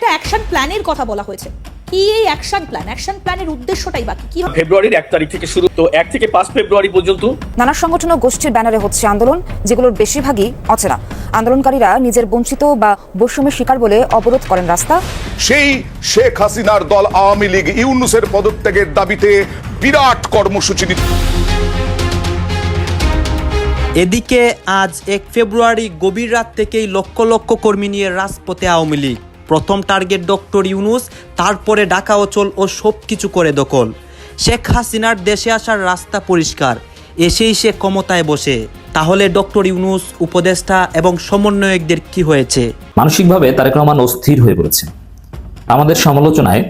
একটা অ্যাকশন প্ল্যানের কথা বলা হয়েছে। কি এই অ্যাকশন প্ল্যান অ্যাকশন প্ল্যানের উদ্দেশ্যটাই বাকি কি হবে? ফেব্রুয়ারির এক তারিখ থেকে শুরু। তো এক থেকে পাঁচ ফেব্রুয়ারি পর্যন্ত নানা সংগঠন ও গোষ্ঠীর ব্যানারে হচ্ছে আন্দোলন যেগুলোর বেশিরভাগই অচেনা। আন্দোলনকারীরা নিজের বঞ্চিত বা বৈষম্যের শিকার বলে অবরোধ করেন রাস্তা। সেই শেখ হাসিনার দল আওয়ামী লীগ ইউনুসের পদত্যাগের দাবিতে বিরাট কর্মসূচি এদিকে আজ এক ফেব্রুয়ারি গভীর রাত থেকেই লক্ষ লক্ষ কর্মী নিয়ে রাজপথে আওয়ামী লীগ। প্রথম টার্গেট ডক্টর ইউনুস, তারপরে ডাকা অচল ও সব কিছু করে দখল। শেখ হাসিনার দেশে আসার রাস্তা পরিষ্কার, এসেই সে ক্ষমতায় বসে। তাহলে ডক্টর ইউনুস, উপদেষ্টা এবং সমন্বয়কদের কি হয়েছে? মানসিকভাবে তারেক রহমান অস্থির হয়ে পড়েছে আমাদের সমালোচনায়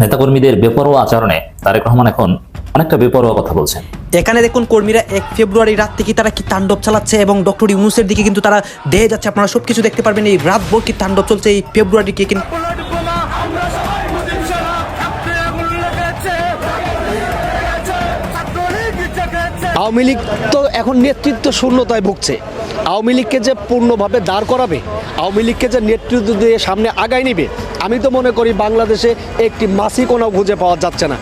নেতাকর্মীদের বেপরোয়া আচরণে তারেক রহমান এখন অনেকটা বেপরোয়া কথা বলছেন। এখানে দেখুন কর্মীরা এক ফেব্রুয়ারি রাত থেকে তারা কি তাণ্ডব চালাচ্ছে এবং ডক্টর ইউনুসের দিকে কিন্তু তারা দেহে যাচ্ছে। আপনারা সব কিছু দেখতে পারবেন এই রাতভর কি তাণ্ডব চলছে এই ফেব্রুয়ারিকে কিন্তু। আওয়ামী লীগ তো এখন নেতৃত্ব শূন্যতায় ভুগছে। আওয়ামী লীগকে যে পূর্ণভাবে দাঁড় করাবে আওয়ামী লীগকে যে নেতৃত্ব দিয়ে সামনে আগায় নিবে আমি তো মনে করি বাংলাদেশে একটি মাসি কোনো খুঁজে পাওয়া যাচ্ছে না।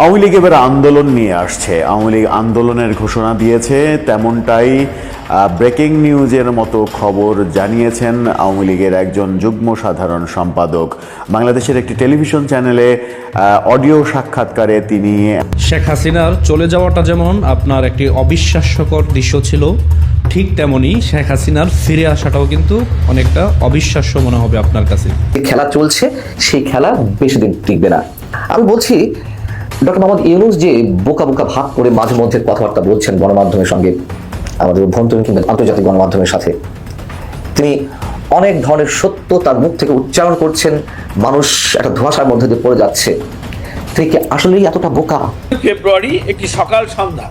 আওয়ামী লীগ এবার আন্দোলন নিয়ে আসছে। আওয়ামী লীগ আন্দোলনের ঘোষণা দিয়েছে তেমনটাই ব্রেকিং নিউজের মতো খবর জানিয়েছেন আওয়ামী লীগের একজন যুগ্ম সাধারণ সম্পাদক। বাংলাদেশের একটি টেলিভিশন চ্যানেলে অডিও সাক্ষাৎকারে তিনি শেখ হাসিনার চলে যাওয়াটা যেমন আপনার একটি অবিশ্বাস্যকর দৃশ্য ছিল ঠিক তেমনি শেখ হাসিনার ফিরে আসাটাও কিন্তু অনেকটা অবিশ্বাস্য মনে হবে আপনার কাছে। যে খেলা চলছে সেই খেলা বেশি দিন টিকবে না। আমি বলছি ডক্টর মোহাম্মদ ইউনুস যে বোকা বোকা ভাব করে মাঝে মধ্যে কথাবার্তা বলছেন গণমাধ্যমের সঙ্গে, আমাদের অভ্যন্তরীণ কিংবা আন্তর্জাতিক গণমাধ্যমের সাথে, তিনি অনেক ধরনের সত্য তার মুখ থেকে উচ্চারণ করছেন, মানুষ একটা ধোঁয়াশার মধ্যে দিয়ে পড়ে যাচ্ছে। তিনি কি আসলেই এতটা বোকা? ফেব্রুয়ারি একটি সকাল সন্ধ্যা।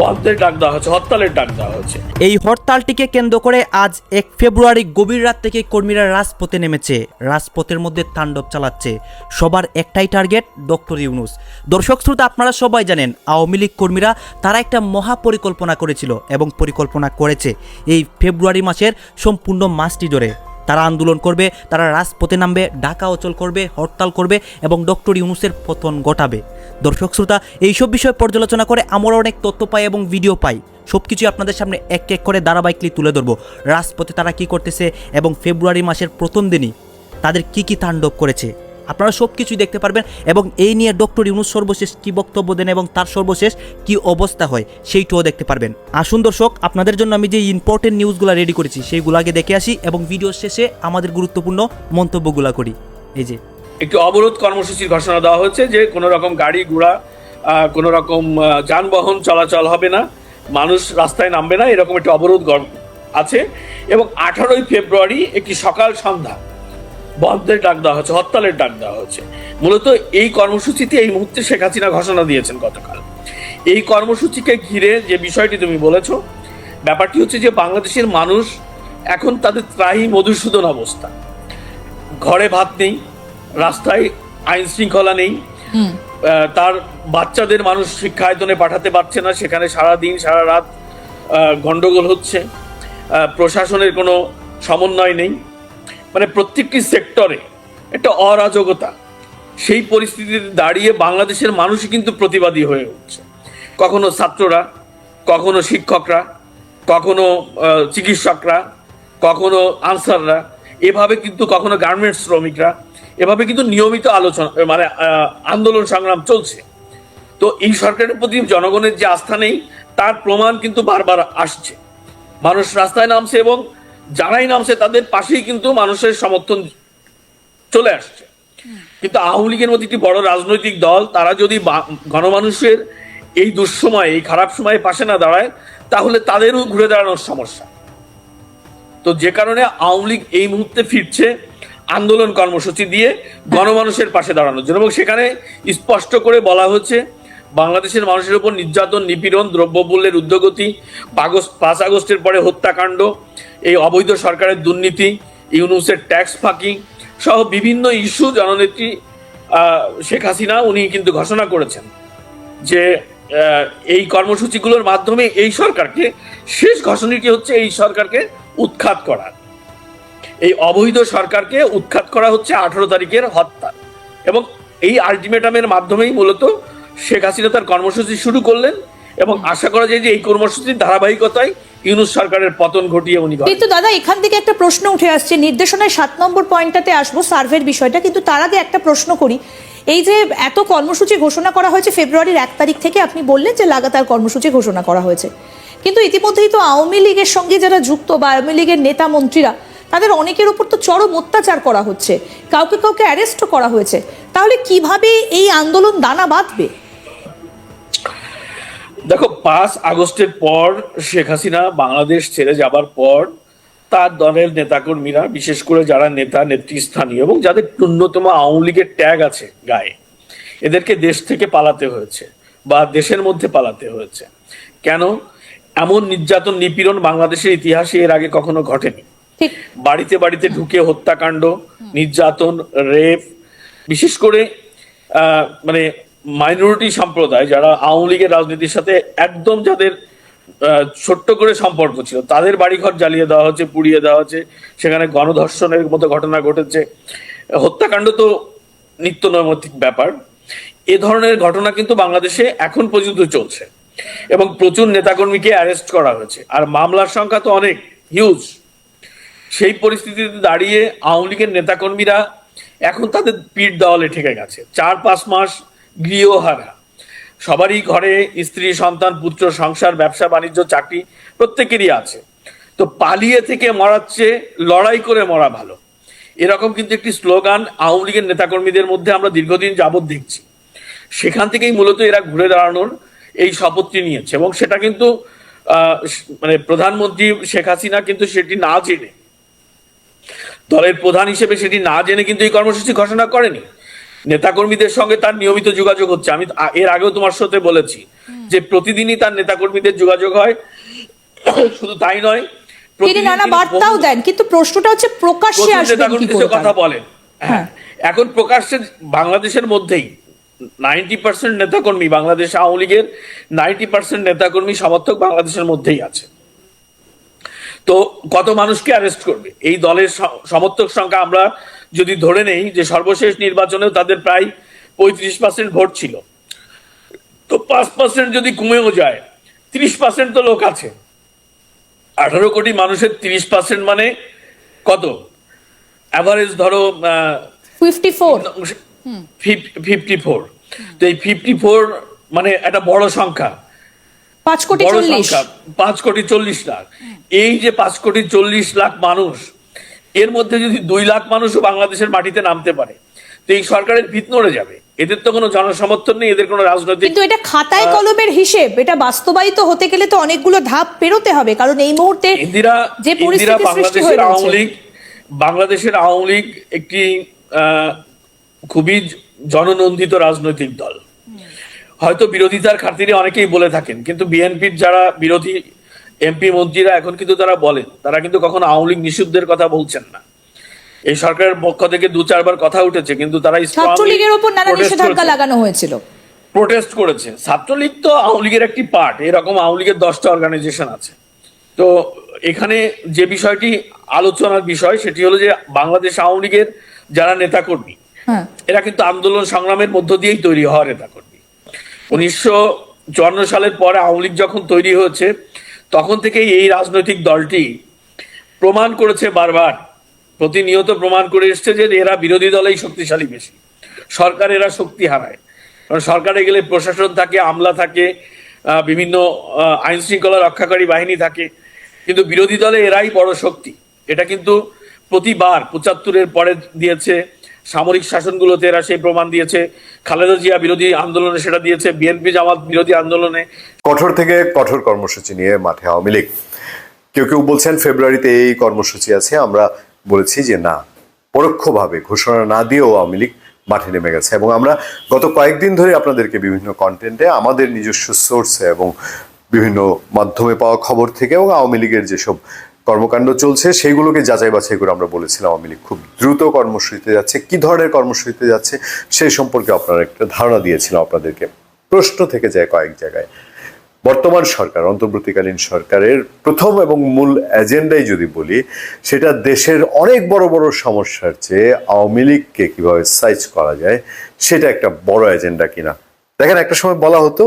বন্ধের ডাক দেওয়া হচ্ছে হরতালের ডাক দেওয়া হচ্ছে এই হরতালটিকে কেন্দ্র করে আজ এক ফেব্রুয়ারি গভীর রাত থেকে কর্মীরা রাজপথে নেমেছে। রাজপথের মধ্যে তাণ্ডব চালাচ্ছে। সবার একটাই টার্গেট, ডক্টর ইউনুস। দর্শক শ্রোতা, আপনারা সবাই জানেন, আওয়ামী লীগ কর্মীরা তারা একটা মহা পরিকল্পনা করেছিল এবং পরিকল্পনা করেছে। এই ফেব্রুয়ারি মাসের সম্পূর্ণ মাসটি ধরে তারা আন্দোলন করবে, তারা রাজপথে নামবে, ডাকা অচল করবে, হরতাল করবে এবং ডক্টর ইউনুসের পতন ঘটাবে। দর্শক শ্রোতা, এইসব বিষয়ে পর্যালোচনা করে আমরা অনেক তথ্য পাই এবং ভিডিও পাই। সব কিছুই আপনাদের সামনে এক এক করে ধারাবাহিকলি তুলে ধরবো। রাজপথে তারা কি করতেছে এবং ফেব্রুয়ারি মাসের প্রথম দিনই তাদের কি কি তাণ্ডব করেছে? আপনারা সব কিছুই দেখতে পারবেন এবং এই নিয়ে ডক্টর ইউনুস সর্বশেষ কি বক্তব্য দেন এবং তার সর্বশেষ কি অবস্থা হয় সেইটাও দেখতে পারবেন। আসুন দর্শক, আপনাদের জন্য আমি যে ইম্পর্টেন্ট নিউজগুলো রেডি করেছি সেইগুলো আগে দেখে আসি এবং ভিডিও শেষে আমাদের গুরুত্বপূর্ণ মন্তব্যগুলো করি। এই যে। একটি অবরোধ কর্মসূচির ঘোষণা দেওয়া হচ্ছে যে কোনো রকম গাড়ি ঘোড়া কোনো রকম যানবাহন চলাচল হবে না, মানুষ রাস্তায় নামবে না, এরকম একটি অবরোধ আছে। এবং আঠারোই ফেব্রুয়ারি একটি সকাল সন্ধ্যা বন্ধের ডাক দেওয়া হচ্ছে হরতালের ডাক দেওয়া হচ্ছে মূলত এই কর্মসূচিতে এই মুহূর্তে শেখ হাসিনা ঘোষণা দিয়েছেন গতকাল। এই কর্মসূচিকে ঘিরে যে বিষয়টি তুমি বলেছ ব্যাপারটি হচ্ছে যে বাংলাদেশের মানুষ এখন তাদের ত্রাহি মধুসূদন অবস্থা। ঘরে ভাত নেই রাস্তায় আইন শৃঙ্খলা নেই তার বাচ্চাদের মানুষ শিক্ষায়তনে পাঠাতে পারছে না সেখানে সারা দিন সারা রাত গন্ডগোল হচ্ছে প্রশাসনের কোনো সমন্বয় নেই। মানে প্রত্যেকটি সেক্টরে একটা অরাজকতা। সেই পরিস্থিতিতে দাঁড়িয়ে বাংলাদেশের মানুষই কিন্তু প্রতিবাদী হয়ে উঠছে। কখনো ছাত্ররা, কখনো শিক্ষকরা, কখনো চিকিৎসকরা, কখনো আনসাররা, এভাবে কিন্তু কখনো গার্মেন্টস শ্রমিকরা, এভাবে কিন্তু নিয়মিত আলোচনা মানে আন্দোলন সংগ্রাম চলছে। তো এই সরকারের প্রতি জনগণের যে আস্থা নেই, তার প্রমাণ কিন্তু বারবার আসছে। মানুষ রাস্তায় নামছে এবং যারাই নামছে তাদের পাশেই কিন্তু মানুষের সমর্থন চলে আসছে। কিন্তু আওয়ামী লীগের মধ্যে একটি বড় রাজনৈতিক দল, তারা যদি গণমানুষের এই দুঃসময়, এই খারাপ সময়ে পাশে না দাঁড়ায়, তাহলে তাদেরও ঘুরে দাঁড়ানোর সমস্যা। তো যে কারণে আওয়ামী লীগ এই মুহূর্তে ফিরছে আন্দোলন কর্মসূচি দিয়ে গণমানুষের পাশে দাঁড়ানোর জন্য। এবং সেখানে স্পষ্ট করে বলা হচ্ছে বাংলাদেশের মানুষের উপর নির্যাতন, নিপীড়ন, দ্রব্যমূল্যের উদ্যোগতি পাঁচ আগস্টের পরে হত্যাকাণ্ড, এই অবৈধ সরকারের দুর্নীতি, ইউনুসের ট্যাক্স ফাঁকি সহ বিভিন্ন ইস্যু জননেত্রী শেখ হাসিনা উনি কিন্তু ঘোষণা করেছেন যে এই কর্মসূচিগুলোর মাধ্যমে এই সরকারকে, শেষ ঘোষণাটি হচ্ছে এই সরকারকে উৎখাত করা। এই অবৈধ সরকারকে উৎখাত করা হচ্ছে আঠারো তারিখের হত্যা এবং এই আলটিমেটামের মাধ্যমেই মূলত শেখ হাসিনা তার কর্মসূচি শুরু করলেন এবং আশা করা যায় যে এই কর্মসূচির ধারাবাহিকতায় ইউনুস সরকারের পতন ঘটিয়ে উনি। কিন্তু দাদা, এখান থেকে একটা প্রশ্ন উঠে আসছে। নির্দেশনায় সাত নম্বর পয়েন্টটাতে আসব সার্ভের বিষয়টা, কিন্তু তার আগে একটা প্রশ্ন করি। এই যে এত কর্মসূচি ঘোষণা করা হয়েছে ফেব্রুয়ারির এক তারিখ থেকে, আপনি বললেন যে লাগাতার কর্মসূচি ঘোষণা করা হয়েছে। কিন্তু ইতিমধ্যেই তো আওয়ামী লীগের সঙ্গে যারা যুক্ত বা আওয়ামী লীগের নেতা মন্ত্রীরা, তাদের অনেকের উপর তো চরম অত্যাচার করা হচ্ছে। কাউকে কাউকে অ্যারেস্টও করা হয়েছে। তাহলে কীভাবে এই আন্দোলন দানা বাঁধবে? দেখো পাঁচ আগস্টের পর শেখ হাসিনা বাংলাদেশ ছেড়ে যাবার পর তার দলের নেতাকর্মীরা বিশেষ করে যারা নেতা নেতৃস্থানীয় এবং যাদের ন্যূনতম আওয়ামী লীগের ট্যাগ আছে গায়ে এদেরকে দেশ থেকে পালাতে হয়েছে বা দেশের মধ্যে পালাতে হয়েছে। কেন? এমন নির্যাতন নিপীড়ন বাংলাদেশের ইতিহাসে এর আগে কখনো ঘটেনি। বাড়িতে বাড়িতে ঢুকে হত্যাকাণ্ড নির্যাতন রেপ বিশেষ করে মানে মাইনরিটি সম্প্রদায় যারা আওয়ামী লীগের রাজনীতির সাথে একদম যাদের ছোট্ট করে সম্পর্ক ছিল, তাদের বাড়িঘর জ্বালিয়ে দেওয়া হচ্ছে, পুড়িয়ে দেওয়া হচ্ছে, সেখানে গণধর্ষণের মতো ঘটনা ঘটেছে। হত্যাকাণ্ড তো নিত্য নৈমিত্তিক ব্যাপার। এ ধরনের ঘটনা কিন্তু বাংলাদেশে এখন পর্যন্ত চলছে এবং প্রচুর নেতাকর্মীকে অ্যারেস্ট করা হয়েছে। আর মামলার সংখ্যা তো অনেক হিউজ সেই পরিস্থিতিতে দাঁড়িয়ে আওয়ামী লীগের নেতাকর্মীরা এখন তাদের পিঠ দেওয়ালে ঠেকে গেছে। চার পাঁচ মাস গৃহহারা। সবারই ঘরে স্ত্রী, সন্তান, পুত্র, সংসার, ব্যবসা, বাণিজ্য, চাকরি প্রত্যেকেরই আছে। তো পালিয়ে থেকে মরার চেয়ে লড়াই করে মরা ভালো। এরকম কিন্তু একটি স্লোগান আওয়ামী লীগের নেতাকর্মীদের মধ্যে আমরা দীর্ঘদিন যাবৎ দেখছি। সেখান থেকেই মূলত এরা ঘুরে দাঁড়ানোর এই শপথটি নিয়েছে এবং সেটা কিন্তু মানে প্রধানমন্ত্রী শেখ হাসিনা কিন্তু সেটি না জেনে, দলের প্রধান হিসেবে সেটি না জেনে কিন্তু এই কর্মসূচি ঘোষণা করেনি। নেতাকর্মীদের সঙ্গে তার নিয়মিত যোগাযোগ হচ্ছে। আমি এর আগেও তোমার সাথে বলেছি যে প্রতিদিনই তার নেতাকর্মীদের যোগাযোগ হয়। শুধু তাই নয় তিনি নানা বার্তাও দেন কিন্তু প্রশ্নটা হচ্ছে প্রকাশ্যে আসবেন কি করে কথা বলেন। হ্যাঁ। এখন প্রকাশ্যে বাংলাদেশের মধ্যেই নাইনটি পার্সেন্ট নেতাকর্মী বাংলাদেশ আওয়ামী লীগের নাইনটি পার্সেন্ট নেতাকর্মী সমর্থক বাংলাদেশের মধ্যেই আছে। তো কত মানুষকে অ্যারেস্ট করবে? এই দলের সমর্থক সংখ্যা আমরা যদি ধরে নেই যে সর্বশেষ নির্বাচনেও তাদের প্রায় পঁয়ত্রিশ পার্সেন্ট ভোট ছিল। তো পাঁচ পার্সেন্ট যদি কমেও যায় তিরিশ পার্সেন্ট তো লোক আছে। আঠারো কোটি মানুষের তিরিশ পার্সেন্ট মানে কত? অ্যাভারেজ ধরো ফিফটি ফোর। Fifty four. তো এই ফিফটি ফোর মানে একটা বড় সংখ্যা। পাঁচ কোটি বড় সংখ্যা। পাঁচ কোটি চল্লিশ লাখ। এই যে পাঁচ কোটি চল্লিশ লাখ মানুষ এর মধ্যে যদি দুই লাখ মানুষও বাংলাদেশের মাটিতে নামতে পারে তো এই সরকারের ভিত নড়ে যাবে। এদের তো কোনো জনসমর্থন নেই এদের কোনো রাজনৈতিক কিন্তু এটা খাতায় কলমের হিসেব এটা বাস্তবায়িত হতে গেলে তো অনেকগুলো ধাপ পেরোতে হবে কারণ এই মুহূর্তে ইন্দিরা যে ইন্দিরা বাংলাদেশের আওয়ামী লীগ বাংলাদেশের আওয়ামী লীগ একটি আহ, খুবই জননন্দিত রাজনৈতিক দল। হয়তো বিরোধিতার খাতিরে অনেকেই বলে থাকেন কিন্তু বিএনপির যারা বিরোধী এমপি মন্ত্রীরা এখন কিন্তু তারা বলেন তারা কিন্তু কখনো আওয়ামী লীগ নিষিদ্ধের কথা বলছেন না। এই সরকারের পক্ষ থেকে দু চারবার কথা উঠেছে কিন্তু তারা ছাত্রলীগের উপর নানা নিষেধাজ্ঞা লাগানো হয়েছিল। প্রোটেস্ট করেছে। ছাত্রলীগ তো আওয়ামী লীগের একটি পার্ট এরকম আওয়ামী লীগের দশটা অর্গানাইজেশন আছে। তো এখানে যে বিষয়টি আলোচনার বিষয় সেটি হলো যে বাংলাদেশ আওয়ামী লীগের যারা নেতাকর্মী হ্যাঁ। এরা কিন্তু আন্দোলন সংগ্রামের মধ্য দিয়েই তৈরি হওয়া নেতাকর্মী। উনিশশো চুয়ান্ন সালের পরে আওয়ামী লীগ যখন তৈরি হয়েছে তখন থেকেই এই রাজনৈতিক দলটি প্রমাণ করেছে বারবার, প্রতিনিয়ত প্রমাণ করে এসছে যে এরা বিরোধী দলেই শক্তিশালী বেশি। সরকার এরা শক্তি হারায়। কারণ সরকারে গেলে প্রশাসন থাকে, আমলা থাকে বিভিন্ন আইন শৃঙ্খলা রক্ষাকারী বাহিনী থাকে। কিন্তু বিরোধী দলে এরাই বড় শক্তি। এটা কিন্তু প্রতিবার পঁচাত্তরের পরে দিয়েছে সামরিক শাসনগুলোতে এরা সেই প্রমাণ দিয়েছে। খালেদা জিয়া বিরোধী আন্দোলনে সেটা দিয়েছে, বিএনপি জামাত বিরোধী আন্দোলনে। কঠোর থেকে কঠোর কর্মসূচি নিয়ে মাঠে আওয়ামী লীগ। কেউ কেউ বলছেন ফেব্রুয়ারিতে এই কর্মসূচি আছে, আমরা বলেছি যে না, পরোক্ষভাবে ঘোষণা না দিয়েও আওয়ামী লীগ মাঠে নেমে গেছে। এবং আমরা গত কয়েকদিন ধরে আপনাদেরকে বিভিন্ন কন্টেন্টে আমাদের নিজস্ব সোর্সে এবং বিভিন্ন মাধ্যমে পাওয়া খবর থেকে এবং আওয়ামী লীগের যেসব কর্মকাণ্ড চলছে, সেইগুলোকে যাচাই বাছাই করে আমরা বলেছিলাম আওয়ামী লীগ খুব দ্রুত কর্মসূচিতে যাচ্ছে। কি ধরনের কর্মসূচিতে যাচ্ছে, সেই সম্পর্কে আপনারা একটা ধারণা দিয়েছিলাম আপনাদেরকে। প্রশ্ন থেকে যায় কয়েক জায়গায়। বর্তমান সরকার, অন্তর্বর্তীকালীন সরকারের প্রথম এবং মূল এজেন্ডাই যদি বলি, সেটা দেশের অনেক বড় বড় সমস্যার চেয়ে আওয়ামী লীগকে কীভাবে সাইজ করা যায়, সেটা একটা বড় এজেন্ডা কিনা। দেখেন, একটা সময় বলা হতো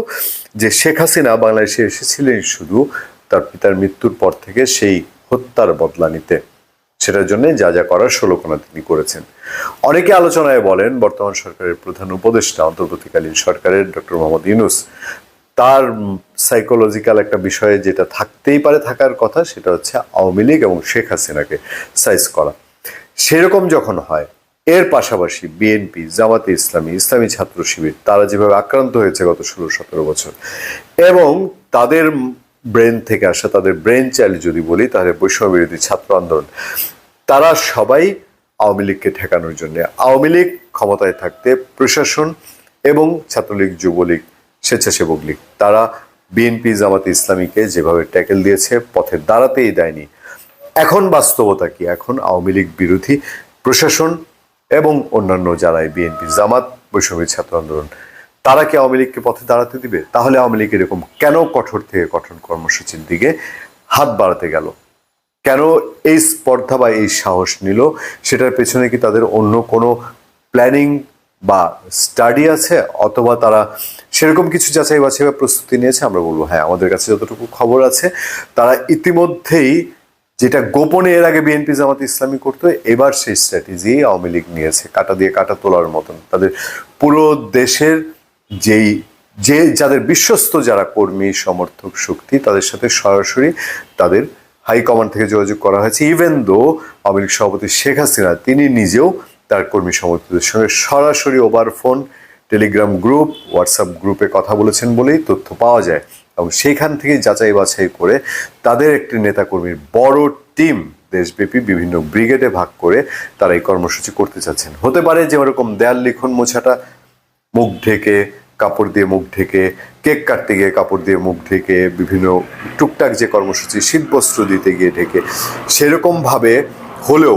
যে শেখ হাসিনা বাংলাদেশে এসেছিলেন শুধু তার পিতার মৃত্যুর পর থেকে সেই হত্যার বদলা নিতে। সেটার জন্য যা যা করার ষোলকোনা তিনি করেছেন। অনেকে আলোচনায় বলেন, বর্তমান সরকারের প্রধান উপদেষ্টা, অন্তর্বর্তীকালীন সরকারের ডক্টর মোহাম্মদ ইউনুস, তার সাইকোলজিক্যাল একটা বিষয়ে যেটা থাকতেই পারে থাকার কথা, সেটা হচ্ছে আওয়ামী লীগ এবং শেখ হাসিনাকে সাইজ করা। সেরকম যখন হয়, এর পাশাপাশি বিএনপি জামাতে ইসলামী ইসলামী ছাত্র শিবির, তারা যেভাবে আক্রান্ত হয়েছে গত ষোলো সতেরো বছর, এবং তাদের ব্রেন থেকে আসা, তাদের ব্রেন চাইল্ড যদি বলি, তাহলে বৈষম্য বিরোধী ছাত্র আন্দোলন। তারা সবাই আওয়ামী লীগকে ঠেকানোর জন্য, আওয়ামী লীগ ক্ষমতায় থাকতে প্রশাসন এবং ছাত্রলীগ, যুবলীগ, স্বেচ্ছাসেবক লীগ, তারা বিএনপি, জামাতে ইসলামীকে যেভাবে ট্যাকেল দিয়েছে, পথে দাঁড়াতেই দেয়নি। এখন বাস্তবতা কি? এখন আওয়ামী লীগ বিরোধী প্রশাসন এবং অন্যান্য যারাই বিএনপি, জামাত, বৈষম্য ছাত্র আন্দোলন তারা কি আওয়ামী লীগকে পথে দাঁড়াতে দিবে? তাহলে আওয়ামী লীগ এরকম কেন কঠোর থেকে কঠোর কর্মসূচির দিকে হাত বাড়াতে গেল? কেন এই স্পর্ধা বা এই সাহস নিল? সেটার পেছনে কি তাদের অন্য কোনো প্ল্যানিং বা স্টাডি আছে? অথবা তারা সেরকম কিছু যাচাই বাছাই বা প্রস্তুতি নিয়েছে? আমরা বলব হ্যাঁ আমাদের কাছে যতটুকু খবর আছে, তারা ইতিমধ্যেই যেটা গোপনে এর আগে বিএনপি জামাত ইসলামী করতো, এবার সেই স্ট্র্যাটেজি আওয়ামী লীগ নিয়েছে, কাটা দিয়ে কাটা তোলার মতন। তাদের পুরো দেশের যেই, যে যাদের বিশ্বস্ত যারা কর্মী, সমর্থক শক্তি, তাদের সাথে সরাসরি তাদের হাইকমান্ড থেকে যোগাযোগ করা হয়েছে। ইভেন দো আওয়ামী লীগ সভাপতি শেখ হাসিনা, তিনি নিজেও তার কর্মী সমর্থকদের সঙ্গে সরাসরি over phone Telegram group WhatsApp গ্রুপে কথা বলেছেন বলেই তথ্য পাওয়া যায়। এবং সেইখান থেকে যাচাই বাছাই করে তাদের একটি নেতাকর্মীর বড় টিম দেশব্যাপী বিভিন্ন ব্রিগেডে ভাগ করে তারা এই কর্মসূচি করতে চাচ্ছেন। হতে পারে যে ওরকম দেয়াল লিখন মোছাটা মুখ ঢেকে, কাপড় দিয়ে মুখ ঢেকে, কেক কাটতে গিয়ে কাপড় দিয়ে মুখ ঢেকে, বিভিন্ন টুকটাক যে কর্মসূচি শীতবস্ত্র দিতে গিয়ে ঢেকে, সেরকমভাবে হলেও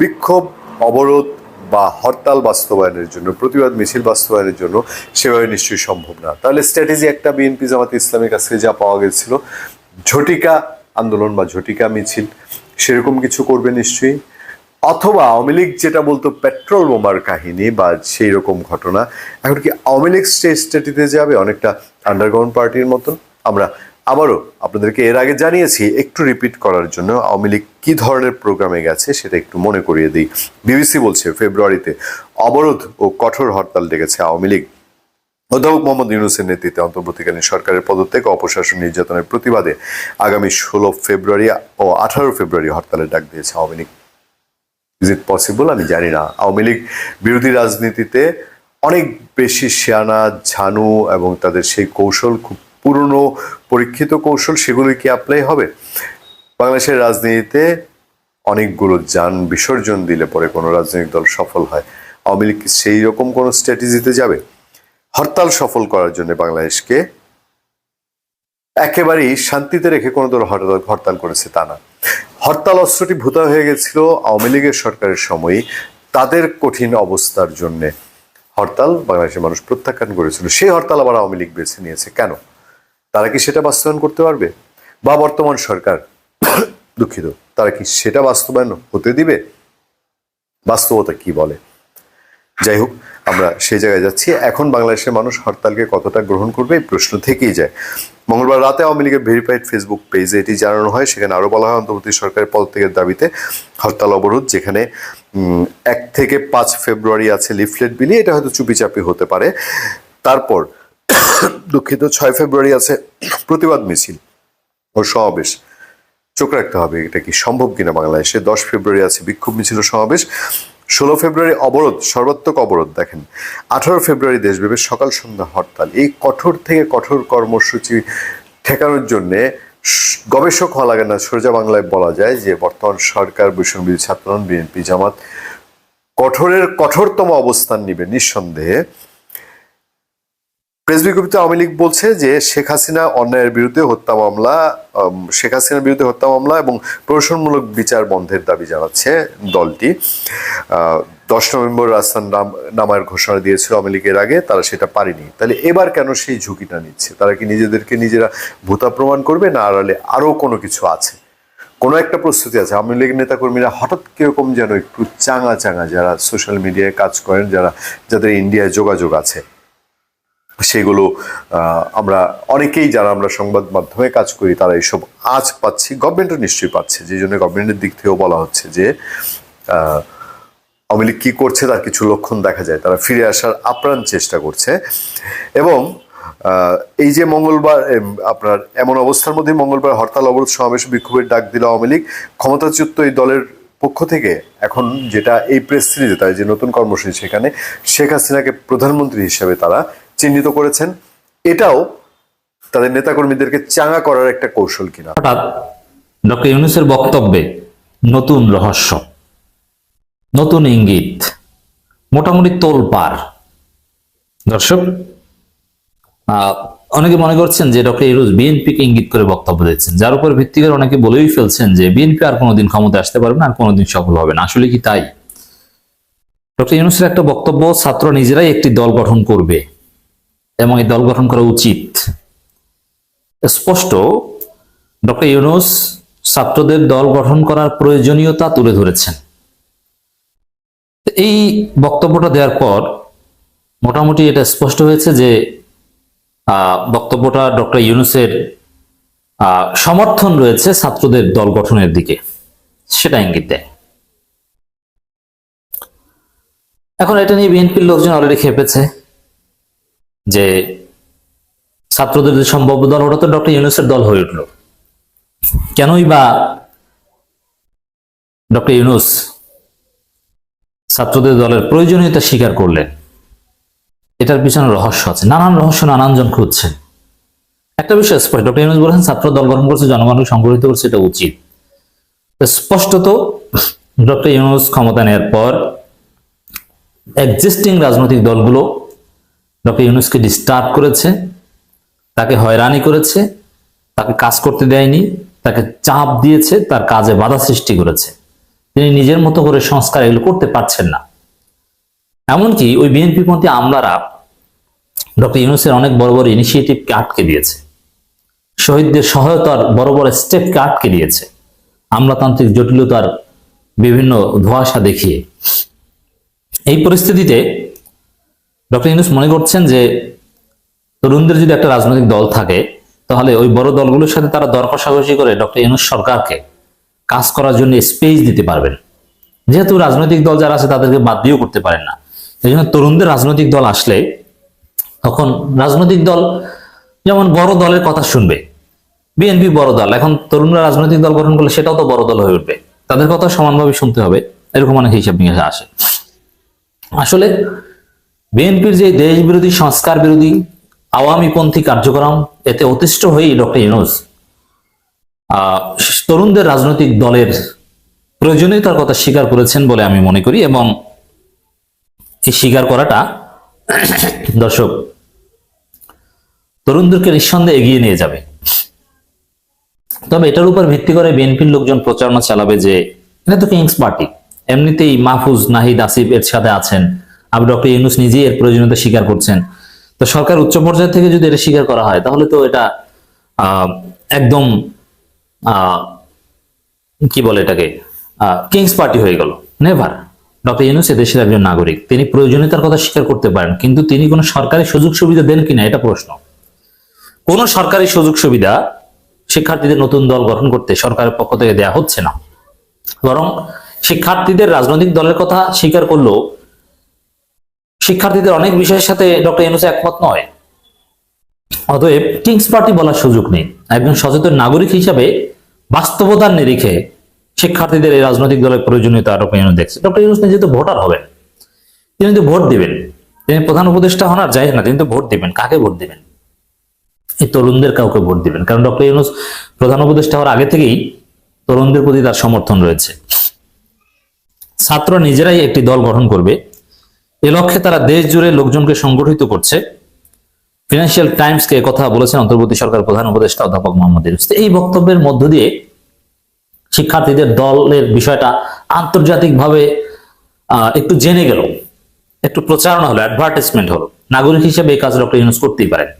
বিক্ষোভ, অবরোধ বা হরতাল বাস্তবায়নের জন্য, প্রতিবাদ মিছিল বাস্তবায়নের জন্য সেভাবে নিশ্চয়ই সম্ভব না। তাহলে স্ট্র্যাটেজি একটা বিএনপি জামাত ইসলামের কাছ যা পাওয়া গেছিল, ঝটিকা আন্দোলন বা ঝটিকা মিছিল, সেরকম কিছু করবে নিশ্চয়ই। অথবা আওয়ামী লীগ যেটা বলতো পেট্রোল বোমার কাহিনী বা সেই রকম ঘটনা, এখন কি আওয়ামী লীগ স্টেটিতে যাবে অনেকটা আন্ডারগ্রাউন্ড পার্টির মতন আমরা আবারও আপনাদেরকে এর আগে জানিয়েছি, একটু রিপিট করার জন্য আওয়ামী লীগ কী ধরনের প্রোগ্রামে গেছে সেটা একটু মনে করিয়ে দিই। বিবিসি বলছে, ফেব্রুয়ারিতে অবরোধ ও কঠোর হরতাল ডেকেছে আওয়ামী লীগ। অধ্যাপক মোহাম্মদ ইউনুসের নেতৃত্বে অন্তর্বর্তীকালীন সরকারের পদত্যাগ অপশাসন নির্যাতনের প্রতিবাদে আগামী ষোলো ফেব্রুয়ারি ও আঠারো ফেব্রুয়ারি হরতালের ডাক দিয়েছে Awami League. Is it possible আমি জানি না। আওয়ামী লীগ বিরোধী রাজনীতিতে অনেক বেশি শিয়ানা, ঝানু এবং তাদের সেই কৌশল, খুব পুরনো পরীক্ষিত কৌশল সেগুলি কি অ্যাপ্লাই হবে? বাংলাদেশের রাজনীতিতে অনেকগুলো যান বিসর্জন দিলে পরে কোনো রাজনৈতিক দল সফল হয়। আওয়ামী লীগ সেই রকম কোনো স্ট্র্যাটেজিতে যাবে? হরতাল সফল করার জন্য বাংলাদেশকে একেবারেই শান্তিতে রেখে কোনো দল হরতাল হরতাল করেছে তা না। হরতাল অস্ত্রটি ভূতা হয়ে গেছিল আওয়ামী লীগের সরকারের সময়ই তাদের কঠিন অবস্থার জন্যে হরতাল বাংলাদেশের মানুষ প্রত্যাখ্যান করেছিল। সেই হরতাল আবার আওয়ামী লীগ বেছে নিয়েছে। কেন? তারা কি সেটা বাস্তবায়ন করতে পারবে? বা বর্তমান সরকার দুঃখিত, তারা কি সেটা বাস্তবায়ন হতে দিবে? বাস্তবতা কি বলে? যাই হোক, আমরা সেই জায়গায় যাচ্ছি। এখন বাংলাদেশের মানুষ হরতালকে কতটা গ্রহণ করবে এই প্রশ্ন থেকেই যায়। মঙ্গলবার রাতে আওয়ামী লীগের ভেরিফাইড ফেসবুক পেজে এটি জানানো হয়। সেখানে আরও বলা হয়, অন্তর্বর্তী সরকারের পদত্যাগের দাবিতে হরতাল অবরোধ, যেখানে এক থেকে পাঁচ ফেব্রুয়ারি আছে লিফলেট বিলি। এটা হয়তো চুপিচাপি হতে পারে। তারপর দুঃখিত, ছয় ফেব্রুয়ারি আছে প্রতিবাদ মিছিল ও সমাবেশ। চোখ রাখতে হবে এটা কি সম্ভব কিনা বাংলাদেশে? দশ ফেব্রুয়ারি আছে বিক্ষোভ মিছিল সমাবেশ। ষোলো ফেব্রুয়ারি অবরোধ, সর্বাত্মক অবরোধ, দেখেন। আঠারো ফেব্রুয়ারি দেশব্যাপী সকাল সন্ধ্যা হরতাল। এই কঠোর থেকে কঠোর কর্মসূচি ঠেকানোর জন্যে গবেষক হওয়া লাগে না। সোজা বাংলায় বলা যায় যে, বর্তমান সরকার বৈষম্যবিধি ছাত্রন বিএনপি, জামাত কঠোরের কঠোরতম অবস্থান নিবে নিঃসন্দেহে। প্রেস বিজ্ঞপ্তিতে আওয়ামী লীগ বলছে যে শেখ হাসিনা অন্যায়ের বিরুদ্ধে হত্যা মামলা শেখ হাসিনার বিরুদ্ধে হত্যা মামলা এবং প্রশাসনমূলক বিচার বন্ধের দাবি জানাচ্ছে দলটি। দশ নভেম্বর রাজস্থান নাম নামার ঘোষণা দিয়েছিল আওয়ামী লীগের আগে, তারা সেটা পারেনি। তাহলে এবার কেন সেই ঝুঁকিটা নিচ্ছে? তারা কি নিজেদেরকে নিজেরা ভূতা প্রমাণ করবে না আড়ালে আরও কোনো কিছু আছে? কোনো একটা প্রস্তুতি আছে। আওয়ামী লীগের নেতাকর্মীরা হঠাৎ কীরকম যেন একটু চাঙা চাঙা যারা সোশ্যাল মিডিয়ায় কাজ করেন, যারা, যাদের ইন্ডিয়ায় যোগাযোগ আছে। সেগুলো আমরা অনেকেই যারা আমরা সংবাদ মাধ্যমে কাজ করি, তারা এইসব আজ পাচ্ছি, গভর্নমেন্টও নিশ্চয়ই পাচ্ছে। যে জন্য গভর্নমেন্টের দিক থেকেও বলা হচ্ছে যে আওয়ামী লীগ কি করছে তার কিছু লক্ষণ দেখা যায়। তারা ফিরে আসার আপ্রাণ চেষ্টা করছে। এবং এই যে মঙ্গলবার আপনার এমন অবস্থার মধ্যে মঙ্গলবার হরতাল, অবরোধ, সমাবেশ, বিক্ষোভের ডাক দিল আওয়ামী লীগ। ক্ষমতাচ্যুত এই দলের পক্ষ থেকে এখন যেটা এই প্রেস সিরিজে তার যে নতুন কর্মসূচি সেখানে শেখ হাসিনাকে প্রধানমন্ত্রী হিসেবে তারা চিহ্নিত করেছেন, এটাও তাদের নেতাকর্মীদেরকে চাঙা করার একটা কৌশল কিনা। হঠাৎ ডক্টর ইউনুসের বক্তব্যে নতুন রহস্য, নতুন ইঙ্গিত, মোটামুটি তোলপার দর্শক অনেকে মনে করছেন যে ডক্টর ইউনুস বিএনপিকে ইঙ্গিত করে বক্তব্য দিচ্ছেন যার উপর ভিত্তি করে অনেকে বলেই ফেলছেন যে বিএনপি আর কোনোদিন ক্ষমতা আসতে পারবে না, আর কোনোদিন সফল হবে না। আসলে কি তাই? ডক্টর ইউনুসের একটা বক্তব্য ছাত্র নিজেরাই একটি দল গঠন করবে। এবং এই দল গঠন করা উচিত। স্পষ্ট, ডক্টর ইউনুস ছাত্রদের দল গঠন করার প্রয়োজনীয়তা তুলে ধরেছেন। এই বক্তব্যটা দেওয়ার পর মোটামুটি এটা স্পষ্ট হয়েছে যে বক্তব্যটা ডক্টর ইউনুসের সমর্থন রয়েছে ছাত্রদের দল গঠনের দিকে। সেটা ইঙ্গিত দেয়। এখন এটা নিয়ে বিএনপির লোকজন অলরেডি খেপেছে। যে ছাত্রদের যে সম্ভাব্য দল, ওটা তো ডক্টর ইউনুসের দল হয়ে উঠল। কেনই বা ডক্টর ইউনুস ছাত্রদের দলের প্রয়োজনীয়তা স্বীকার করলেন? এটার পিছনে রহস্য আছে, নানান রহস্য, নানানজন খুঁজছে একটা বিষয় স্পষ্ট, ডক্টর ইউনুস বলেছেন ছাত্র দল গঠন করছে, জনগণকে সংগঠিত করছে, এটা উচিত। স্পষ্টত ডক্টর ইউনুস ক্ষমতা নেওয়ার পর এক্সিস্টিং রাজনৈতিক দলগুলো ডক্টর ইউনুসকে ডিস্টার্ব করেছে, তাকে হয়রানি করেছে, তাকে কাজ করতে দেয়নি, তাকে চাপ দিয়েছে, তার কাজে বাধা সৃষ্টি করেছে। তিনি নিজের মতো করে সংস্কার এগুলো করতে পারছেন না। এমনকি ওই বিএনপি পন্থী আমলারা ডক্টর ইউনুসের অনেক বড় বড় ইনিশিয়েটিভকে আটকে দিয়েছে। শহীদদের সহায়তার বড় বড় স্টেপকে আটকে দিয়েছে। আমলাতান্ত্রিক জটিলতার বিভিন্ন ধোঁয়াশা দেখিয়ে। এই পরিস্থিতিতে ডক্টর ইউনুস মনে করছেন যে তরুণদের যদি একটা রাজনৈতিক দল থাকে, তাহলে ওই বড় দলগুলোর সাথে তারা দর কষাকষি করে ডক্টর ইউনুস সরকারকে কাজ করার জন্য স্পেস দিতে পারবেন। যেহেতু রাজনৈতিক দল যারা আছে, তাদেরকে বাদ দিয়েও করতে পারেন না। এই জন্য তরুণদের রাজনৈতিক দল আসলে তখন রাজনৈতিক দল যেমন বড় দলের কথা শুনবে, বিএনপি বড় দল, এখন তরুণরা রাজনৈতিক দল গঠন করলে সেটাও তো বড় দল হয়ে উঠবে। তাদের কথা সমানভাবে শুনতে হবে, এরকম অনেক হিসাব নিকাশে আসে। আসলে বিএনপির যে দেশ বিরোধী সংস্কার বিরোধী আওয়ামীপন্থী কার্যক্রম, এতে অতিষ্ঠ হয়েই ডক্টর ইউনুস তরুণদের রাজনৈতিক দলের প্রয়োজনীয়তার কথা স্বীকার করেছেন বলে আমি মনে করি এবং এই স্বীকার করাটা দর্শক, তরুণদেরকে নিঃসন্দেহে এগিয়ে নিয়ে যাবে। তবে এটার উপর ভিত্তি করে বিএনপির লোকজন প্রচারণা চালাবে যে, এটা তো কিংস পার্টি। এমনিতেই মাহফুজ নাহিদ আসিফ এর সাথে আছেন। আবার ডক্টর ইউনুস নিজেই এর প্রয়োজনীয়তা স্বীকার করছেন। তো সরকার উচ্চ পর্যায় থেকে যদি এটা স্বীকার করা হয়, তাহলে তো এটা একদম কি বলে এটাকে কিংস পার্টি হয়ে গেল। নেভার ডক্টর ইউনুস দেশের একজন নাগরিক। তিনি প্রয়োজনীয়তার কথা স্বীকার করতে পারেন, কিন্তু তিনি কোনো সরকারি সুযোগ সুবিধা দেন কিনা, এটা প্রশ্ন। কোন সরকারি সুযোগ সুবিধা শিক্ষার্থীদের নতুন দল গঠন করতে সরকারের পক্ষ থেকে দেয়া হচ্ছে না। বরং শিক্ষার্থীদের রাজনৈতিক দলের কথা স্বীকার করলেও শিক্ষার্থীদের অনেক বিষয়ের সাথে ডক্টর ইউনুস একমত নয়। অতএব কিংস পার্টি বলার সুযোগ নেই। একজন সচেতন নাগরিক হিসাবে বাস্তবতার নিরিখে শিক্ষার্থীদের এই রাজনৈতিক দলের প্রয়োজনীয়তা ডক্টর ইউনুস দেখছে। ডক্টর ইউনুস নিজে তো ভোটার হবেন। তিনি তো ভোট দিবেন। তিনি প্রধান উপদেষ্টা হন আর যাই না, তিনি তো ভোট দিবেন। কাকে ভোট দিবেন? এই তরুণদের কাউকে ভোট দিবেন। কারণ ডক্টর ইউনুস প্রধান উপদেষ্টা হওয়ার আগে থেকেই তরুণদের প্রতি তার সমর্থন রয়েছে। ছাত্র নিজেরাই একটি দল গঠন করবে। এ লক্ষ্যে তারা দেশ জুড়ে লোকজনকে সংগঠিত করছে। ফিনান্সিয়াল টাইমসকে কথা বলেছেন অন্তর্বর্তী সরকার প্রধান উপদেষ্টা অধ্যাপক মোহাম্মদ এই বক্তব্যের মধ্য দিয়ে শিক্ষার্থীদের দলের বিষয়টা আন্তর্জাতিকভাবে একটু জেনে গেল। একটু প্রচারণা হলো অ্যাডভার্টাইজমেন্ট হলো। নাগরিক হিসেবে এই কাজ ডক্টর ইউনুস করতেই পারেন।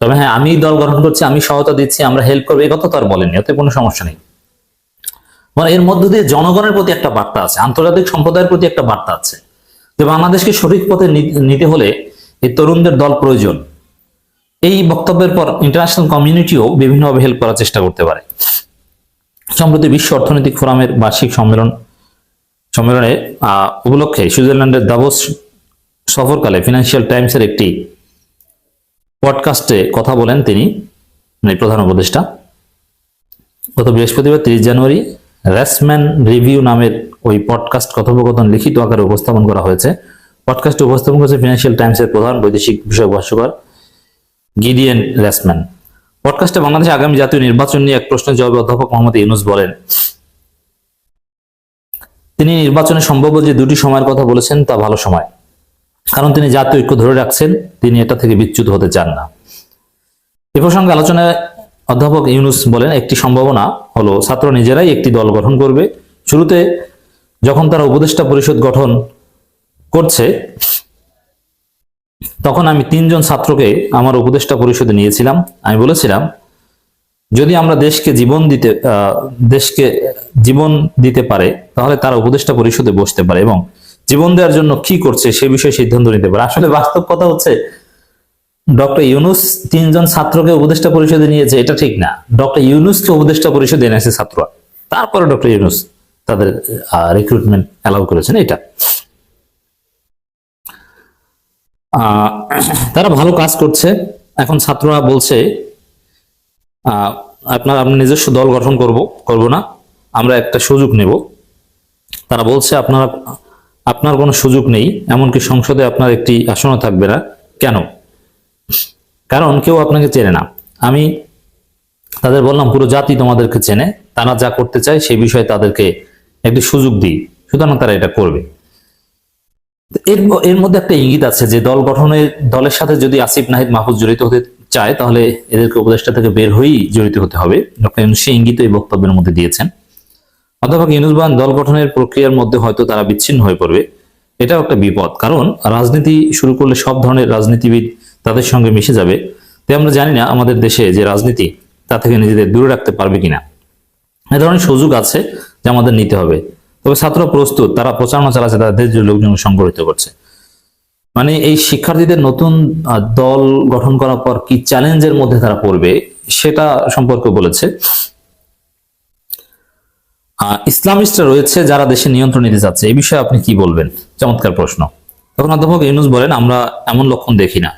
তবে হ্যাঁ আমি দল গঠন করছি, আমি সহায়তা দিচ্ছি, আমরা হেল্প করব, এই কথা তো আর বলেননি ওতে কোনো সমস্যা নেই। মানে এর মধ্য দিয়ে জনগণের প্রতি একটা বার্তা আছে, আন্তর্জাতিক সম্প্রদায়ের প্রতি একটা বার্তা আছে যে বাংলাদেশকে সঠিক পথে নিতে হলে এই তরুণদের দল প্রয়োজন। এই বক্তব্যের পর ইন্টারন্যাশনাল কমিউনিটিও বিভিন্নভাবে হেল্প করার চেষ্টা করতে পারে। সম্প্রতি বিশ্ব অর্থনৈতিক ফোরামের বার্ষিক সম্মেলন, সম্মেলনে উপলক্ষে সুইজারল্যান্ডের দাভোস সফরকালে ফিনান্সিয়াল টাইমসের একটি পডকাস্টে কথা বলেন তিনি মানে প্রধান উপদেষ্টা। গত বৃহস্পতিবার তিরিশ জানুয়ারি র্যাসম্যান রিভিউ নামের ওই পডকাস্ট কথোপকথন লিখিত আকারে উপস্থাপন করা হয়েছে। পডকাস্টে উপস্থাপন করেছে ফিনান্সিয়াল টাইমসের প্রধান বৈদেশিক বিষয়ক ভাষ্যকার গিডিয়েন র্যাসম্যান পডকাস্টে বাংলাদেশে আগামী জাতীয় নির্বাচন নিয়ে এক প্রশ্নের জবাবে অধ্যাপক মোহাম্মদ ইউনুস বলেন, তিনি নির্বাচনে সম্ভাব্য যে দুটি সময়ের কথা বলেছেন তা ভালো সময়। কারণ তিনি জাতীয় ঐক্য ধরে রাখছেন, তিনি এটা থেকে বিচ্যুত হতে চান না। এ প্রসঙ্গে আলোচনায় অধ্যাপক ইউনুস বলেন, একটি সম্ভাবনা হলো ছাত্র নিজেরাই একটি দল গঠন করবে। শুরুতে যখন তারা উপদেষ্টা পরিষদ গঠন করছে, তখন আমি তিনজন ছাত্রকে আমার উপদেষ্টা পরিষদে নিয়েছিলাম। আমি বলেছিলাম, যদি আমরা দেশকে জীবন দিতে দেশকে জীবন দিতে পারে, তাহলে তারা উপদেষ্টা পরিষদে বসতে পারে এবং জীবন দেওয়ার জন্য কি করছে সে বিষয়ে সিদ্ধান্ত নিতে পারে। আসলে বাস্তব কথা হচ্ছে ডক্টর ইউনুস তিনজন ছাত্রকে উপদেষ্টা পরিষদে নিয়েছে, এটা ঠিক না। ডক্টর ইউনুসকে উপদেষ্টা পরিষদে এনেছে ছাত্ররা। তারপরে ডক্টর ইউনুস তাদের রিক্রুটমেন্ট অ্যালাউ করেছেন, এটা। তারা ভালো কাজ করছে। এখন ছাত্ররা বলছে আপনার, আমরা নিজস্ব দল গঠন করব করব না। আমরা একটা সুযোগ নেব। তারা বলছে, আপনারা, আপনার কোনো সুযোগ নেই, এমনকি সংসদে আপনার একটি আসনও থাকবে না। কেন? কারণ কেউ আপনাকে চেনে না। আমি তাদের বললাম, পুরো জাতি তোমাদেরকে চেনে। তারা যা করতে চায় সেই বিষয়ে তাদেরকে একটি সুযোগ দিই। সুতরাং তারা এটা করবে। এর এর মধ্যে একটা ইঙ্গিত আছে যে দল গঠনের দলের সাথে যদি আসিফ নাহিদ মাহফুজ জড়িত হতে চায়, তাহলে এদেরকে উপদেষ্টা থেকে বের হয়েই জড়িত হতে হবে। ডক্টর ইউনুস ইঙ্গিত এই বক্তব্যের মধ্যে দিয়েছেন। অধ্যাপক ইউনুস বলেন দল গঠনের প্রক্রিয়ার মধ্যে হয়তো তারা বিচ্ছিন্ন হয়ে পড়বে। এটাও একটা বিপদ। কারণ রাজনীতি শুরু করলে সব ধরনের রাজনীতিবিদ তাদের সঙ্গে মিশে যাবে। তাই আমরা জানি না আমাদের দেশে যে রাজনীতি, তা থেকে নিজেদের দূরে রাখতে পারবে কিনা। এ ধরনের সুযোগ আছে যে আমাদের নিতে হবে। তবে ছাত্র প্রস্তুত, তারা প্রচারণা চালাচ্ছে তাদের দেশের লোকজন সংগঠিত করছে। মানে এই শিক্ষার্থীদের নতুন দল গঠন করার পর কি চ্যালেঞ্জের মধ্যে তারা পড়বে, সেটা সম্পর্কে বলেছে। ইসলামিস্টরা রয়েছে যারা দেশে নিয়ন্ত্রণ নিতে চাচ্ছে। এই বিষয়ে আপনি কি বলবেন? চমৎকার প্রশ্ন। তখন অধ্যাপক ইউনুস বলেন, আমরা এমন লক্ষণ দেখি না।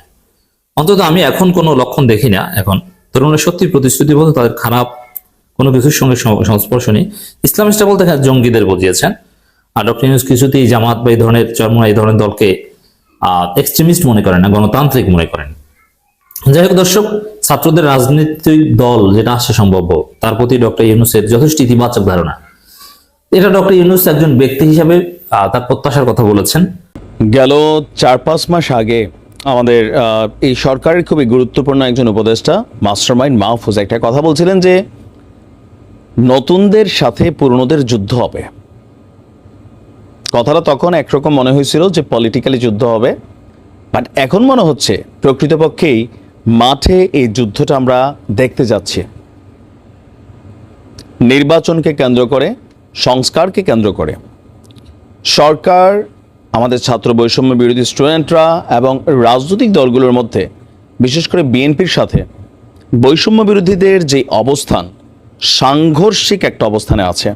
অন্তত আমি এখন কোনো লক্ষণ দেখি না এখন। তরুণের সত্যি প্রতিশ্রুতিবদ্ধ তাদের খারাপ কোনো কিছুর সঙ্গে সংস্পর্শ নেই। ইসলামিস্টরা বলতে এখানে জঙ্গিদের বুঝিয়েছেন। আর ডক্টর ইউনুস কিছুতেই জামাত বা এই ধরনের চরমনা এই ধরনের দলকে এক্সট্রিমিস্ট মনে করেন না, গণতান্ত্রিক মনে করেন। যাই হোক দর্শক, ছাত্রদের রাজনৈতিক দল যেটা আসে সম্ভব, তার প্রতি ডক্টর ইউনুসের যথেষ্ট ইতিবাচক ধারণা। এটা ডক্টর ইউনুস একজন ব্যক্তি হিসাবে তার প্রত্যাশার কথা বলেছেন। গেল চার পাঁচ মাস আগে আমাদের এই সরকারের খুবই গুরুত্বপূর্ণ একজন উপদেষ্টা, মাস্টারমাইন্ড মাহফুজ একটা কথা বলছিলেন যে নতুনদের সাথে পুরনোদের যুদ্ধ হবে। কথাটা তখন একরকম মনে হয়েছিল যে পলিটিক্যালি যুদ্ধ হবে বাট এখন মনে হচ্ছে প্রকৃতপক্ষেই মাঠে এই যুদ্ধটা আমরা দেখতে যাচ্ছি। নির্বাচনকে কেন্দ্র করে, সংস্কারকে কেন্দ্র করে, সরকার আমাদের ছাত্র বৈষম্য বিরোধী স্টুডেন্টরা এবং রাজনৈতিক দলগুলোর মধ্যে, বিশেষ করে বিএনপির সাথে, বৈষম্য বিরোধীদের যে অবস্থান, সাংঘর্ষিক একটা অবস্থানে আছে।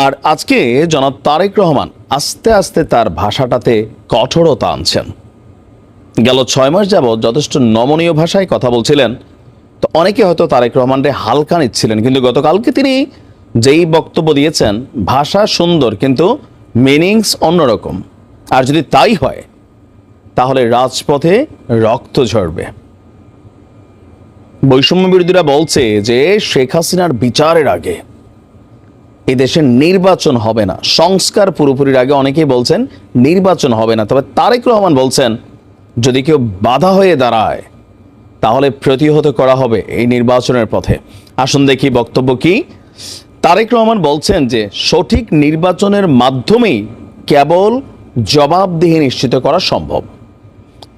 আর আজকে জনাব তারেক রহমান আস্তে আস্তে তার ভাষাটাতে কঠোরতা আনছেন। গেল ছয় মাস যাবৎ যথেষ্ট নমনীয় ভাষায় কথা বলছিলেন। তো অনেকে হয়তো তারেক রহমানরে হালকা নিচ্ছিলেন, কিন্তু গতকালকে তিনি যেই বক্তব্য দিয়েছেন, ভাষা সুন্দর, কিন্তু মিনিংস অন্যরকম। আর যদি তাই হয়, তাহলে রাজপথে রক্ত ঝরবে। বৈষম্য বিরোধীরা বলছে যে শেখ হাসিনার বিচারের আগে এই দেশে নির্বাচন হবে না। সংস্কার পুরোপুরির আগে অনেকেই বলছেন নির্বাচন হবে না। তবে তারেক রহমান বলছেন, যদি কেউ বাধা হয়ে দাঁড়ায়, তাহলে প্রতিহত করা হবে এই নির্বাচনের পথে। আসুন দেখি বক্তব্য কি? তারেক রহমান বলছেন যে সঠিক নির্বাচনের মাধ্যমেই কেবল জবাবদিহি নিশ্চিত করা সম্ভব।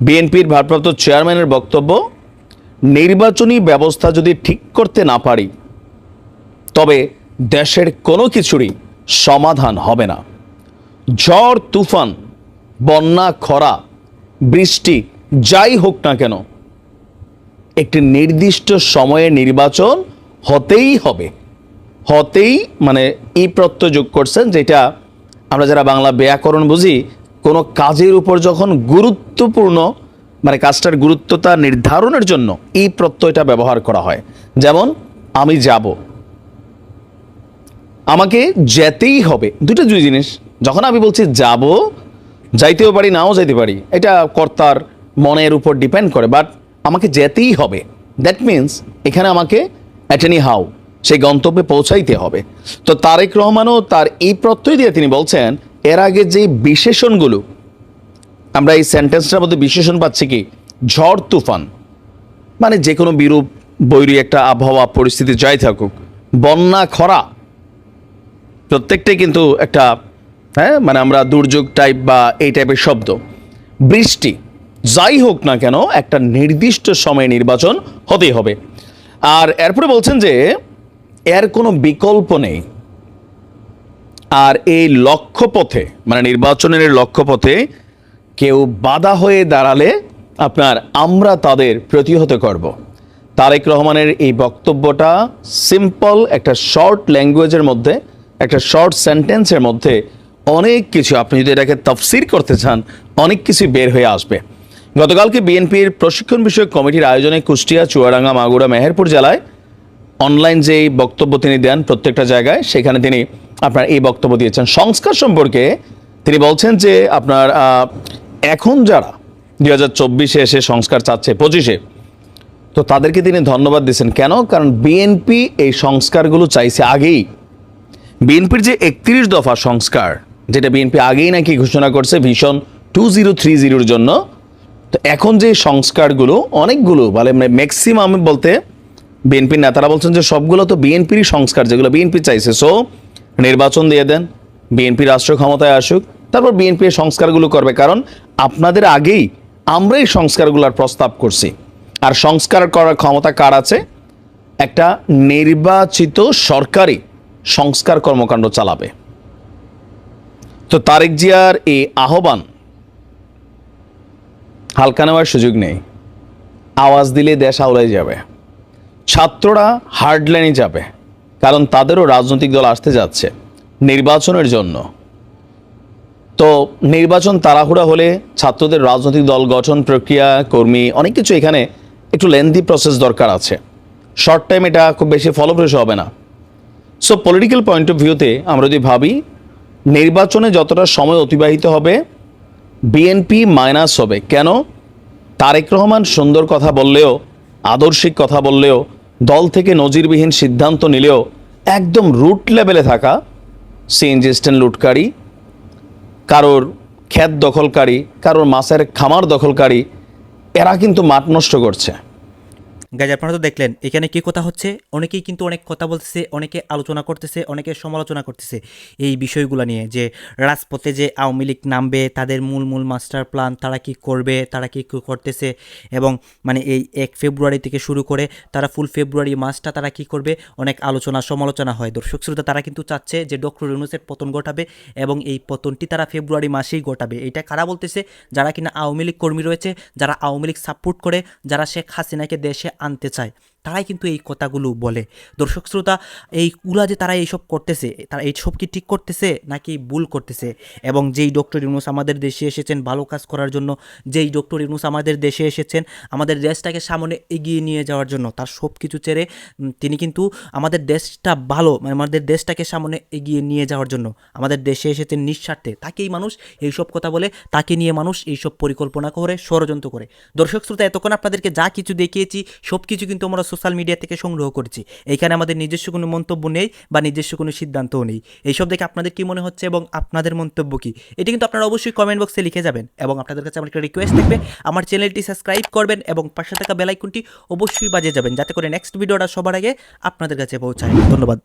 বিএনপির ভারপ্রাপ্ত চেয়ারম্যানের বক্তব্য, নির্বাচনী ব্যবস্থা যদি ঠিক করতে না পারি, তবে দেশের কোনো কিছুরই সমাধান হবে না। ঝড়, তুফান, বন্যা, খরা, বৃষ্টি, যাই হোক না কেন, একটি নির্দিষ্ট সময়ে নির্বাচন হতেই হবে। হতেই মানে ই প্রত্যয় যোগ করছেন, যেটা আমরা যারা বাংলা ব্যাকরণ বুঝি, কোনো কাজের উপর যখন গুরুত্বপূর্ণ মানে কাজটার গুরুত্বতা নির্ধারণের জন্য এই প্রত্যয়টা ব্যবহার করা হয়। যেমন, আমি যাব। আমাকে যেতেই হবে। দুটো দুই জিনিস। যখন আমি বলছি যাব, যাইতেও পারি, নাও যাইতে পারি, এটা কর্তার মনের উপর ডিপেন্ড করে বাট আমাকে যেতেই হবে। দ্যাট মিন্স এখানে আমাকে অ্যাটেনি হাউ সেই গন্তব্যে পৌঁছাইতে হবে। তো তারেক রহমানও তার এই প্রত্যয় দিয়ে তিনি বলছেন, এর আগে যে বিশেষণগুলো, আমরা এই সেন্টেন্সটার মধ্যে বিশেষণ পাচ্ছি কি? ঝড়, তুফান। মানে যে কোনো বিরূপ, বৈরী একটা আবহাওয়া পরিস্থিতি যাই থাকুক, বন্যা, খরা, প্রত্যেকটাই কিন্তু একটা হ্যাঁ মানে আমরা দুর্যোগ টাইপ বা এই টাইপের শব্দ। বৃষ্টি, যাই হোক না কেন, একটা নির্দিষ্ট সময়ে নির্বাচন হতেই হবে। আর এরপরে বলছেন যে এর কোনো বিকল্প নেই। আর এই লক্ষ্যপথে মানে নির্বাচনের লক্ষ্যপথে কেউ বাধা হয়ে দাঁড়ালে আপনার আমরা তাদের প্রতিহত করব। তারেক রহমানের এই বক্তব্যটা সিম্পল একটা শর্ট ল্যাঙ্গুয়েজের মধ্যে, একটা শর্ট সেন্টেন্সের মধ্যে অনেক কিছু, আপনি যদি এটাকে তফসির করতে চান, অনেক কিছু বের হয়ে আসবে। গতকালকে বিএনপির প্রশিক্ষণ বিষয়ক কমিটির আয়োজনে কুষ্টিয়া, চুয়াডাঙ্গা, মাগুরা, মেহেরপুর জেলায় অনলাইন যে বক্তব্য তিনি দেন প্রত্যেকটা জায়গায়, সেখানে তিনি আপনার এই বক্তব্য দিয়েছেন। সংস্কার সম্পর্কে তিনি বলছেন যে আপনার এখন যারা দুই হাজার চব্বিশে এসে সংস্কার চাচ্ছে, পঁচিশে, তো তাদেরকে তিনি ধন্যবাদ দিয়েছেন। কেন? কারণ বিএনপি এই সংস্কারগুলো চাইছে আগেই। বিএনপির যে একত্রিশ দফা সংস্কার, যেটা বিএনপি আগেই নাকি ঘোষণা করছে ভীষণ টু জিরো থ্রি জিরোর জন্য, তো এখন যে সংস্কারগুলো, অনেকগুলো মানে ম্যাক্সিমাম বলতে বিএনপির নেতারা বলছেন যে সবগুলো তো বিএনপিরই সংস্কার যেগুলো বিএনপি চাইছে। সো নির্বাচন দিয়ে দেন, বিএনপি রাষ্ট্র ক্ষমতায় আসুক, তারপর বিএনপি সংস্কারগুলো করবে। কারণ আপনাদের আগেই আমরা এই সংস্কারগুলোর প্রস্তাব করছি। আর সংস্কার করার ক্ষমতা কার আছে? একটা নির্বাচিত সরকারি সংস্কার কর্মকাণ্ড চালাবে। তো তারেক জিয়ার এই আহ্বান হালকা নেওয়ার সুযোগ নেই। আওয়াজ দিলে দেশ আওলাই যাবে। ছাত্ররা হার্ডলাইনে যাবে, কারণ তাদেরও রাজনৈতিক দল আসতে যাচ্ছে নির্বাচনের জন্য। তো নির্বাচন তাড়াহুড়া হলে ছাত্রদের রাজনৈতিক দল গঠন প্রক্রিয়া, কর্মী, অনেক কিছু এখানে একটু লেন্দি প্রসেস দরকার আছে। শর্ট টাইম এটা খুব বেশি ফলপ্রসূ হবে না। সো পলিটিক্যাল পয়েন্ট অফ ভিউতে আমরা যদি ভাবি, নির্বাচনে যতটা সময় অতিবাহিত হবে বিএনপি মাইনাস হবে। কেন? তারেক রহমান সুন্দর কথা বললেও আদর্শিক কথা বললেও, দল থেকে নজিরবিহীন সিদ্ধান্ত নিলেও একদম রুট লেভেলে থাকা সিএনজি স্ট্যান্ড লুটকারী, কারোর ক্ষেত দখলকারী, কারোর মাছের খামার দখলকারী, এরা কিন্তু মাঠ নষ্ট করছে। গাইজ, আপনারা তো দেখলেন, এখানে কি কথা হচ্ছে? অনেকেই কিন্তু অনেক কথা বলতেছে, অনেকে আলোচনা করতেছে, অনেকে সমালোচনা করতেছে। এই বিষয়গুলো নিয়ে যে রাজপথে যে আওয়ামী লীগ নামবে, তাদের মূল মূল মাস্টার প্ল্যান তারা কি করবে, তারা কি করতেছে এবং মানে এই এক ফেব্রুয়ারি থেকে শুরু করে তারা ফুল ফেব্রুয়ারি মাসটা তারা কি করবে? অনেক আলোচনা, সমালোচনা হয়। দর্শক শ্রোতা, তারা কিন্তু চাচ্ছে যে ডক্টর ইউনুসের পতন ঘটাবে এবং এই পতনটি তারা ফেব্রুয়ারি মাসেই ঘটাবে। এটা কারা বলতেছে? যারা কিনা আওয়ামী লীগ কর্মী রয়েছে, যারা আওয়ামী লীগ সাপোর্ট করে, যারা শেখ হাসিনাকে দেশে আনতে চায়। তারাই কিন্তু এই কথাগুলো বলে। দর্শক, শ্রোতা এইগুলা যে তারা এইসব করতেছে, তারা এইসব কি ঠিক করতেছে নাকি ভুল করতেছে? এবং যেই ডক্টর ইউনুস আমাদের দেশে এসেছেন ভালো কাজ করার জন্য, যেই ডক্টর ইউনুস আমাদের দেশে এসেছেন, আমাদের দেশটাকে সামনে এগিয়ে নিয়ে যাওয়ার জন্য, তার সব কিছু ছেড়ে তিনি কিন্তু আমাদের দেশটা ভালো মানে আমাদের দেশটাকে সামনে এগিয়ে নিয়ে যাওয়ার জন্য, আমাদের দেশে এসেছেন নিঃস্বার্থে। তাকেই মানুষ এইসব কথা বলে, তাকে নিয়ে মানুষ এইসব পরিকল্পনা করে, ষড়যন্ত্র করে। দর্শক, শ্রোতা, এতক্ষণ আপনাদেরকে যা কিছু দেখিয়েছি সব কিছু কিন্তু আমরা সোশ্যাল মিডিয়া থেকে সংগ্রহ করেছি। এখানে আমাদের নিজস্ব কোনো মন্তব্য নেই বা নিজস্ব কোনো সিদ্ধান্তও নেই। এইসব দেখে আপনাদের কি মনে হচ্ছে এবং আপনাদের মন্তব্য কী? এটি কিন্তু আপনারা অবশ্যই কমেন্ট বক্সে লিখে যাবেন এবং আপনাদের কাছে আমার একটা রিকোয়েস্ট থাকবে। আমার চ্যানেলটি সাবস্ক্রাইব করবেন এবং পাশে থাকা বেলাইকনটি অবশ্যই বাজে যাবেন। যাতে করে নেক্সট ভিডিওটা সবার আগে আপনাদের কাছে পৌঁছায়। ধন্যবাদ।